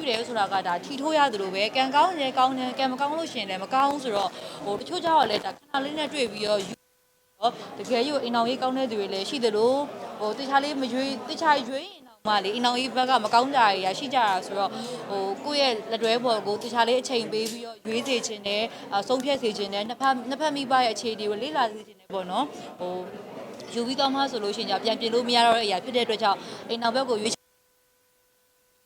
ပြုတယ်ဆိုတာကဒါထီထိုးရသလိုပဲကံကောင်းရင်ကောင်းတယ်ကံမကောင်းလို့ရှိရင်လည်းမကောင်းဘူးဆိုတော့ဟိုတချို့ကြောက်လည်းဒါခဏလေးနဲ့တွေ့ပြီးတော့ယူတော့တကယ်ယူအိမ်အောင်ရေးကောင်းတဲ့သူတွေလည်းရှိသလိုဟိုတခြားလေးမရွေးတခြားရွေးရင်တော့မလေးအိမ်အောင်ရေးဘက်ကမကောင်းကြရရှိကြတာဆိုတော့ဟိုကိုယ့်ရဲ့လက်တွဲပေါ်ကိုတခြားလေးအချိန်ပေးပြီးတော့ရွေးစေခြင်းနဲ့အဆုံးဖြတ်စေခြင်းနဲ့နှစ်ဖက်နှစ်ဖက်မိဘရဲ့အခြေအနေကိုလေ့လာစေခြင်းနဲ့ပေါ့နော်ဟိုယူပြီးတော့မှဆိုလို့ရှိရင်じゃပြန်ပြင်လို့မရတော့တဲ့အရာဖြစ်တဲ့အတွက်ကြောင့်အိမ်အောင်ဘက်ကိုရွေး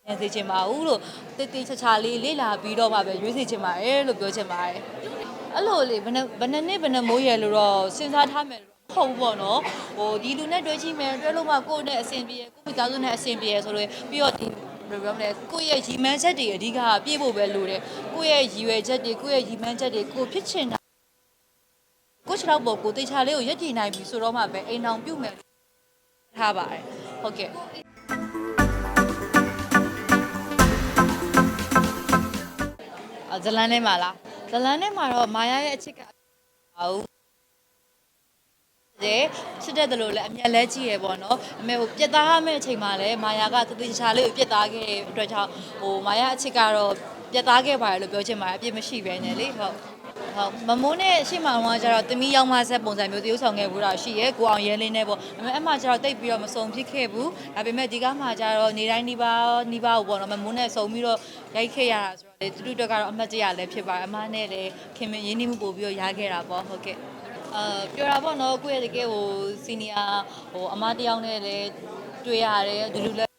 ရန်စေချင်ပါဘူးလို့တိတ်တိတ်ချာချာလေးလေ့လာပြီးတော့မှပဲရွေးစေချင်ပါတယ်လို့ပြောချင်ပါတယ်အဲ့လိုလေဘယ်နဲ့ဘယ်နဲ့နှစ်ဘယ်နဲ့မိုးရလို့တော့စဉ်းစားထားမယ်လို့တော့မဟုတ်ဘူးပေါ့နော်ဟိုဒီလူနဲ့တွေ့ချင်းမယ်တွေ့လို့မှကိုယ့်နဲ့အဆင်ပြေကိုယ့်မိသားစုနဲ့အဆင်ပြေဆိုလို့ပြီးတော့ဒီဘယ်လိုပြောမလဲကိုယ့်ရဲ့ရည်မှန်းချက်တွေအဓိကပြည့်ဖို့ပဲလိုတယ်ကိုယ့်ရဲ့ရည်ရွယ်ချက်တွေကိုယ့်ရဲ့ရည်မှန်းချက်တွေကိုဖြစ်ချင်တာကိုယ့်ခြေထောက်ပေါ်ကိုယ်တေချာလေးကိုရက်တည်နိုင်ပြီဆိုတော့မှပဲအိမ်အောင်ပြုတ်မယ်ထားပါတယ်ဟုတ်ကဲ့ ဇလန်ထဲမှာလားဇလန်ထဲမှာတော့မာယာရဲ့အချစ်ကပါဘူးတဲ့ချစ်တဲ့တလို့လည်းအမျက်လဲကြည့်ရပေါ့နော်အမေဟိုပြက်သားရမယ့်အချိန်မှာလည်းမာယာကတတိချာလေးကိုပြက်သားခဲ့တဲ့အတွက်ကြောင့်ဟိုမာယာအချစ်ကတော့ပြက်သားခဲ့ပါတယ်လို့ပြောချင်ပါတယ်အပြစ်မရှိပဲနဲ့လေဟုတ် ဟုတ်မမိုးနဲ့ရှေ့မှာတော့ကျတော့တမီးရောက်မှဆက်ပုံစံမျိုးတရုပ်ဆောင်ခဲ့ဘူးတာရှိရဲကိုအောင်ရဲလင်းနဲ့ပေါ့ဒါပေမဲ့အမှကျတော့တိတ်ပြီးတော့မစုံဖြစ်ခဲ့ဘူးဒါပေမဲ့ဒီကမှကျတော့နေတိုင်းနီးပါးနီးပါးကိုပေါ့နော်မမိုးနဲ့စုံပြီးတော့ရိုက်ခဲ့ရတာဆိုတော့လေတူတူတက်ကတော့အမှတ်တရလည်းဖြစ်ပါတယ်အမနဲ့လည်းခင်မင်းရင်းနှီးမှုပို့ပြီးတော့ရခဲ့တာပေါ့ဟုတ်ကဲ့အာပြောတာပေါ့နော်ကိုယ့်ရဲ့တကယ်ဟိုစီနီယာဟိုအမတယောက်နဲ့လည်းတွေ့ရတယ်အတူတူလည်း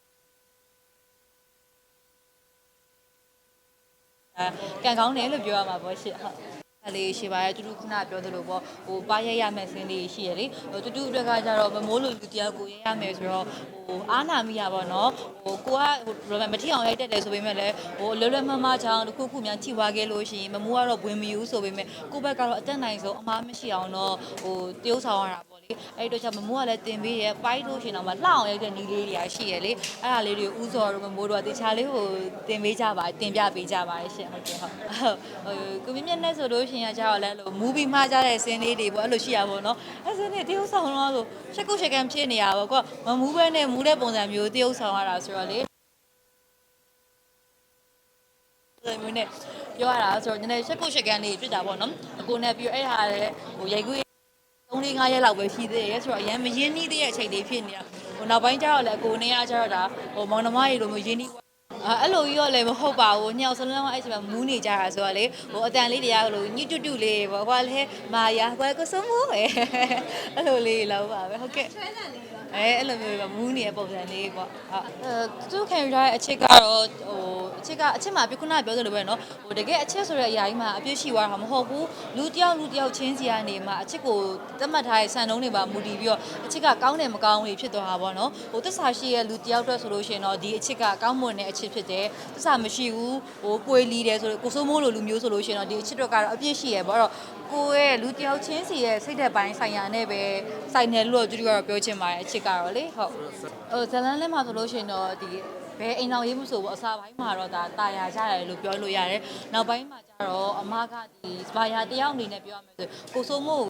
ကံကောင်းတယ်လို့ပြောရမှာပေါ့ရှင့်ဟုတ်အဲ့ လေးရှိပါရဲ့တူတူခုနပြောသလိုပေါ့ဟိုပါရရမဲ့စင်းလေးရှိရလေဟိုတူတူအတွက်ကကြတော့မမိုးလိုလူတယောက်ကိုရရမယ်ဆိုတော့ဟိုအားနာမိရပါတော့ဟိုကိုကဟိုမထီအောင်ရိုက်တက်တယ်ဆိုပေမဲ့လည်းဟိုလွယ်လွယ်မမချောင်းတစ်ခုခုများထိသွားခဲ့လို့ရှိရင်မမိုးကတော့ဝင်မယူဆိုပေမဲ့ကိုဘက်ကတော့အတက်နိုင်ဆုံးအမားမရှိအောင်တော့ဟိုတရုပ်ဆောင်ရတာပေါ့ လေအဲ့တော့ကျမမိုးကလည်းတင်ပေးရပိုက်လို့ရှိရင်တော့မလှအောင်ရိုက်တဲ့နီးလေးတွေကရှိရလေအဲ့ဒါလေးတွေကိုဥစော်တို့မမိုးတို့ကတခြားလေးဟိုတင်ပေးကြပါတင်ပြပေးကြပါရှင်ဟုတ်ကဲ့ဟုတ်ဟိုကိုမြင့်မြတ်နဲ့ဆိုလို့ရှိရင်ကျတော့လည်းအဲ့လိုမူဗီမှားကြတဲ့စင်းလေးတွေပေါ့အဲ့လိုရှိရပါတော့အဲ့စင်းတွေတရုပ်ဆောင်တော့ဆိုချက်ကုတ်ချက်ကန်ဖြစ်နေရပါပေါ့ကွမမူးပဲနဲ့မူးတဲ့ပုံစံမျိုးတရုပ်ဆောင်ရတာဆိုတော့လေအဲ့မျိုးနဲ့ပြောရတာဆိုတော့နည်းနည်းချက်ကုတ်ချက်ကန်လေးဖြစ်တာပေါ့နော်အကိုနဲ့ပြီးအဲ့ဟာလည်းဟိုရိုက်ခွေး 3 4 5ရက်လောက်ပဲရှိသေးတယ်ဆိုတော့အရင်မရင်းနှီးသေးတဲ့အချိန်လေးဖြစ်နေတာဟိုနောက်ပိုင်းကျတော့လည်းအကိုနေရကျတော့ဒါဟိုမောင်နှမရေလိုမျိုးရင်းနှီးအဲ့အဲ့လိုကြီးတော့လည်းမဟုတ်ပါဘူးညောင်စလုံးကအဲ့ချိန်မှာမူးနေကြတာဆိုတော့လေဟိုအတန်လေးတွေကဟိုလိုညှတူတူလေးပေါ့ဟိုကလည်းမာယာဟိုကကိုစုံမိုးပဲအဲ့လိုလေးလောက်ပါပဲဟုတ်ကဲ့အဲအဲ့လိုမျိုးပဲမူးနေတဲ့ပုံစံလေးပေါ့ဟုတ်အဲသူခံရတဲ့အချစ်ကတော့ဟိုအချစ်ကအချစ်မှာပြခုနကပြောသလိုပဲเนาะဟိုတကယ်အချစ်ဆိုတဲ့အရာကြီးမှာအပြည့်ရှိသွားတာမဟုတ်ဘူးလူတစ်ယောက်လူတစ်ယောက်ချင်းစီကနေမှာအချစ်ကိုသတ်မှတ်ထားတဲ့စံနှုန်းတွေပါမူတည်ပြီးတော့အချစ်ကကောင်းတယ်မကောင်းဘူးဖြစ်သွားတာပေါ့เนาะဟိုတစ္ဆာရှိရဲ့လူတစ်ယောက်အတွက်ဆိုလို့ရှိရင်တော့ဒီအချစ်ကကောင်းမွန်တဲ့အချစ်ဖြစ်တယ်တစ္ဆာမရှိဘူးဟိုပွေလီတယ်ဆိုတော့ကိုစိုးမိုးလိုလူမျိုးဆိုလို့ရှိရင်တော့ဒီအချစ်တော့ကတော့အပြည့်ရှိရဲ့ပေါ့အဲ့တော့ကိုယ့်ရဲ့လူတစ်ယောက်ချင်းစီရဲ့စိတ်သက်ပိုင်းဆိုင်ရာနဲ့ပဲ ဆိုင်တယ်လို့သူတို့ကတော့ပြောချင်ပါတယ်အချစ်ကတော့လေဟုတ်ဟိုဇလန်လက်မှာဆိုလို့ရှိရင်တော့ဒီဘယ်အိမ်အောင်ရေးမှုဆိုဘူးအစာပိုင်းမှာတော့ဒါတာယာကြရတယ်လို့ပြောလို့ရတယ်နောက်ပိုင်းမှာကျတော့အမကဒီစပါယာတယောက်အနေနဲ့ပြောရမယ်ဆိုကိုစိုးမိုး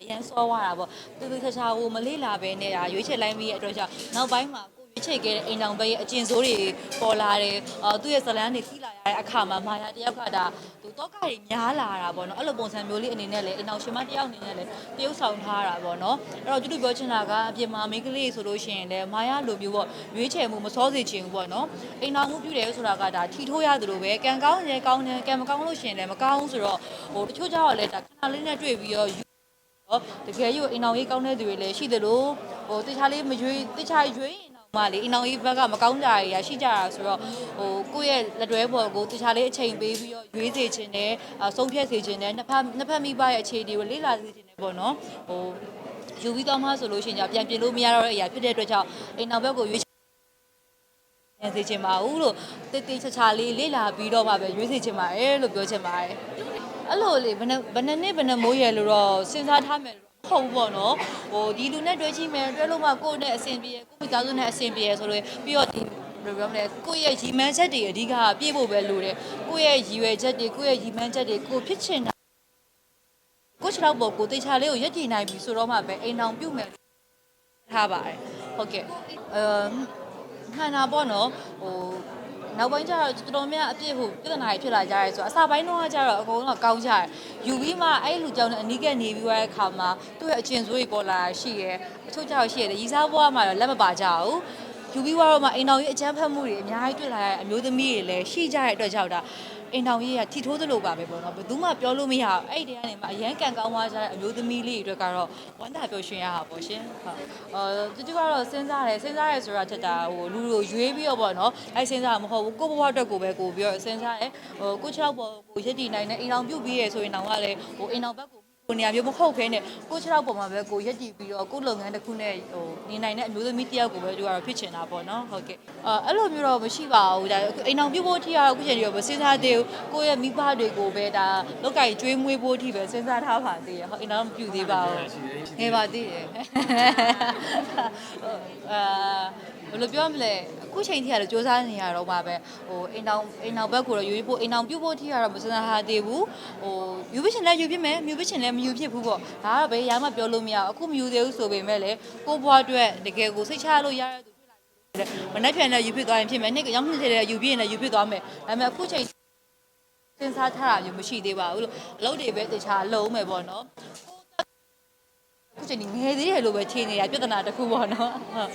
အရန်စောသွားတာပေါ့တူတူချာချာဟိုမလေးလာပဲနဲ့ဒါရွေးချက်လိုက်ပြီးရဲ့အတွက်ကြောင့်နောက်ပိုင်းမှာကိုရွေး ချက်ခဲ့တဲ့အိမ်တောင်ဘက်ရဲ့အကျင့်ဆိုးတွေပေါ်လာတယ်အော်သူ့ရဲ့ဇလန်းတွေထိလာရတဲ့အခါမှာမာယာတယောက်ကဒါသူတော့ကတွေများလာတာပေါ့နော်အဲ့လိုပုံစံမျိုးလေးအနေနဲ့လေအိမ်တောင်ရှင်မတယောက်အနေနဲ့လေတရုပ်ဆောင်ထားတာပေါ့နော်အဲ့တော့တူတူပြောချင်တာကအပြင်မှာမိန်းကလေးဆိုလို့ရှိရင်လည်းမာယာလိုမျိုးပေါ့ရွေးချယ်မှုမစောစေချင်ဘူးပေါ့နော်အိမ်တောင်မှုပြုတယ်ဆိုတာကဒါထီထိုးရသလိုပဲကံကောင်းရင်ကောင်းတယ်ကံမကောင်းလို့ရှိရင်လည်းမကောင်းဘူးဆိုတော့ဟိုတချို့ကြောက်လည်းဒါခဏလေးနဲ့တွေ့ပြီးတော့တော့တကယ်ယူအိမ်အောင်ရေးကောင်းတဲ့သူတွေလည်းရှိသလိုဟိုတခြားလေးမရွေးတခြားရွေးရင်တော့ မလေးအိမ်အောင်ရေးဘက်ကမကောင်းကြရရှိကြတာဆိုတော့ဟိုကိုယ့်ရဲ့လက်တွဲပေါ်ကိုတခြားလေးအချိန်ပေးပြီးတော့ရွေးစေခြင်းနဲ့အဆုံးဖြတ်စေခြင်းနဲ့နှစ်ဖက်နှစ်ဖက်မိဘရဲ့အခြေအနေကိုလေ့လာစေခြင်းနဲ့ပေါ့နော်ဟိုယူပြီးတော့မှဆိုလို့ရှိရင်じゃပြန်ပြင်လို့မရတော့တဲ့အရာဖြစ်တဲ့အတွက်ကြောင့်အိမ်အောင်ဘက်ကိုရွေးရန်စေချင်ပါဘူးလို့တိတ်တိတ်ချာချာလေးလေ့လာပြီးတော့မှပဲရွေးစေချင်ပါတယ်လို့ပြောချင်ပါတယ်အဲ့လိုလေဘယ်နဲ့ဘယ်နဲ့နှစ်ဘယ်နဲ့မိုးရလို့တော့စဉ်းစားထားမယ်လို့ ဟုတ်ဘူးပေါ့နော်ဟိုဒီလူနဲ့တွေ့ချင်းမယ်တွေ့လို့မှကိုယ့်နဲ့အဆင်ပြေကိုယ့်မိသားစုနဲ့အဆင်ပြေဆိုလို့ပြီးတော့ဒီဘယ်လိုပြောမလဲကိုယ့်ရဲ့ရည်မှန်းချက်တွေအဓိကပြည့်ဖို့ပဲလိုတယ်ကိုယ့်ရဲ့ရည်ရွယ်ချက်တွေကိုယ့်ရဲ့ရည်မှန်းချက်တွေကိုဖြစ်ချင်တာကိုယ့်ခြေထောက်ပေါ်ကိုတေချာလေးကိုရက်တည်နိုင်ပြီဆိုတော့မှပဲအိမ်အောင်ပြုတ်မယ်ထားပါတယ်ဟုတ်ကဲ့အဲမှန်တာပေါ့နော်ဟို နောက်ပိုင်းကျတော့တော်တော်များအပြစ်ဟိုပြဿနာတွေဖြစ်လာကြရဲဆိုတော့အစာပိုင်းတော့ကျတော့အကုန်လုံးကောင်းကြတယ်ယူပြီးမှအဲ့လူကြောင့်လည်းအနီးကနေပြီးသွားတဲ့ခါမှာသူ့ရဲ့အကျင့်ဆိုးတွေပေါ်လာတာရှိရဲအချို့ကျတော့ရှိရတယ်ရီစားဘွားမှာတော့လက်မပါကြဘူး ယူပြီးသွားတော့မှအိမ်တော်ကြီးအချမ်းဖတ်မှုတွေအများကြီးတွေ့လာရတဲ့အမျိုးသမီးတွေလည်းရှိကြတဲ့အတွက်ကြောင့်ဒါအိမ်တော်ကြီးကထီထိုးသလိုပါပဲပေါ့နော်ဘယ်သူမှပြောလို့မရအောင်အဲ့ဒီတည်းကနေမှအရန်ကန်ကောင်းသွားကြတဲ့အမျိုးသမီးလေးတွေအတွက်ကတော့ဝမ်းသာပျော်ရွှင်ရတာပေါ့ရှင်ဟုတ်အာတူတူကတော့စဉ်းစားတယ်စဉ်းစားရဲဆိုတာထက်တာဟိုလူလူရွေးပြီးတော့ပေါ့နော်အဲ့စဉ်းစားတာမဟုတ်ဘူးကိုယ့်ဘဝအတွက်ကိုပဲကိုပြီးတော့စဉ်းစားတယ်ဟိုကိုချောက်ပေါ်ကိုရက်တည်နိုင်တဲ့အိမ်တော်ပြုတ်ပြီးရဲဆိုရင်တော့ကလည်းဟိုအိမ်တော်ဘက်ကို ကိုနေရာမျိုးမဟုတ်ခဲနဲ့ကိုခြေထောက်ပေါ်မှာပဲကိုရက်တည်ပြီးတော့ကိုလုပ်ငန်းတစ်ခုနဲ့ဟိုနေနိုင်တဲ့အမျိုးသမီးတစ်ယောက်ကိုပဲသူကတော့ဖြစ်ချင်တာပေါ့နော်ဟုတ်ကဲ့အဲအဲ့လိုမျိုးတော့မရှိပါဘူးဒါအိမ်အောင်ပြုတ်ဖို့အထိကတော့အခုချိန်ကြီးတော့မစဉ်းစားသေးဘူးကိုရဲ့မိဘတွေကိုပဲဒါလောက်ကကြီးကျွေးမွေးဖို့အထိပဲစဉ်းစားထားပါသေးတယ်ဟုတ်အိမ်အောင်မပြုတ်သေးပါဘူးငယ်ပါသေးတယ်အဲဘယ်လိုပြောမလဲ အခုချိန်ထိကတော့စူးစမ်းနေရတော့ပါပဲဟိုအိမ်အောင်အိမ်အောင်ဘက်ကိုတော့ယူဖို့အိမ်အောင်ပြုတ်ဖို့အထိကတော့မစဉ်းစားထားသေးဘူးဟိုယူဖြစ်ချင်လဲယူဖြစ်မယ်မြူဖြစ်ချင်လဲမယူဖြစ်ဘူးပေါ့ဒါကတော့ဘယ်ရမှပြောလို့မရဘူးအခုမယူသေးဘူးဆိုပေမဲ့လေကိုဘွားအတွက်တကယ်ကိုစိတ်ချလို့ရတဲ့သူတွေ့လာတယ်မနေ့ပြန်လည်းယူဖြစ်သွားရင်ဖြစ်မယ်နေ့ကရောက်နှစ်ထဲယူပြရင်လည်းယူဖြစ်သွားမယ်ဒါပေမဲ့အခုချိန်စဉ်းစားထားတာမျိုးမရှိသေးပါဘူးလို့အလုပ်တွေပဲတခြားလုံးမယ်ပေါ့နော် ခုချိန်ငယ်သေးတယ်လို့ပဲချိန်နေတာပြဿနာတစ်ခုပေါ့နော်ဟုတ်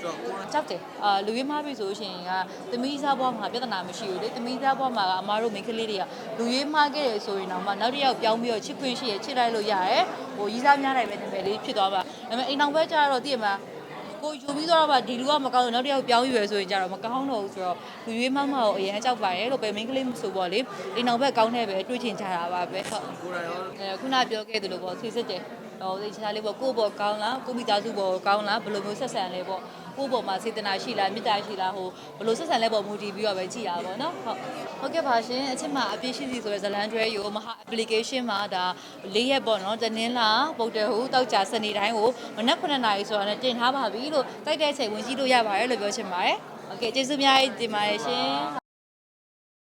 ကြောက်တယ်အာလူရင်းမားပြီဆိုရှင်ကသမီးစားဘွားမှာပြဿနာမရှိဘူးလေသမီးစားဘွားမှာကအမားတို့မိန်းကလေးတွေကလူရင်းမားခဲ့တယ်ဆိုရင်တော့မှနောက်တစ်ယောက်ပြောင်းပြီးတော့ချစ်ခွင့်ရှိရချစ်လိုက်လို့ရတယ်ဟိုရီးစားများနိုင်ပဲနာမည်လေးဖြစ်သွားပါဒါပေမဲ့အိမ်အောင်ဘက်ကျတော့တည့်ရမှာကိုယူပြီးတော့မှဒီလူကမကောင်းတော့နောက်တစ်ယောက်ပြောင်းရွယ်ဆိုရင်ကြတော့မကောင်းတော့ဘူးဆိုတော့လူရွေးမမကိုအရင်ကြောက်ပါတယ်လို့ပဲမိန်းကလေးမဆိုပေါ့လေအိမ်အောင်ဘက်ကောင်းတဲ့ပဲတွေးချင်ကြတာပါပဲဟုတ်အဲခုနပြောခဲ့သလိုပေါ့ဆေးစစ်တယ် ဟိုဒီချာလေးပေါ့ကိုယ့်ဘောကောင်းလားကိုမိသားစုဘောကောင်းလားဘယ်လိုမျိုးဆက်ဆံလဲပေါ့ကိုယ့်ဘောမှာစေတနာရှိလားမေတ္တာရှိလားဟိုဘယ်လိုဆက်ဆံလဲပေါ့မူတည်ပြီးတော့ပဲကြည့်ရပါပေါ့နော်ဟုတ်ဟုတ်ကဲ့ပါရှင်အချက်မှာအပြည့်ရှိစီဆိုတဲ့ဇလန်တွဲယူမဟာ application မှာဒါ၄ရက်ပေါ့နော်တနင်္လာပုတ်တယ်ဟူတောက်ကြစနေတိုင်းကိုမနက်9နာရီဆိုတာနဲ့တင်ထားပါပြီလို့တိုက်တဲ့အချိန်ဝင်ကြည့်လို့ရပါတယ်လို့ပြောချင်ပါတယ်โอเคကျေးဇူးများတင်ပါတယ်ရှင်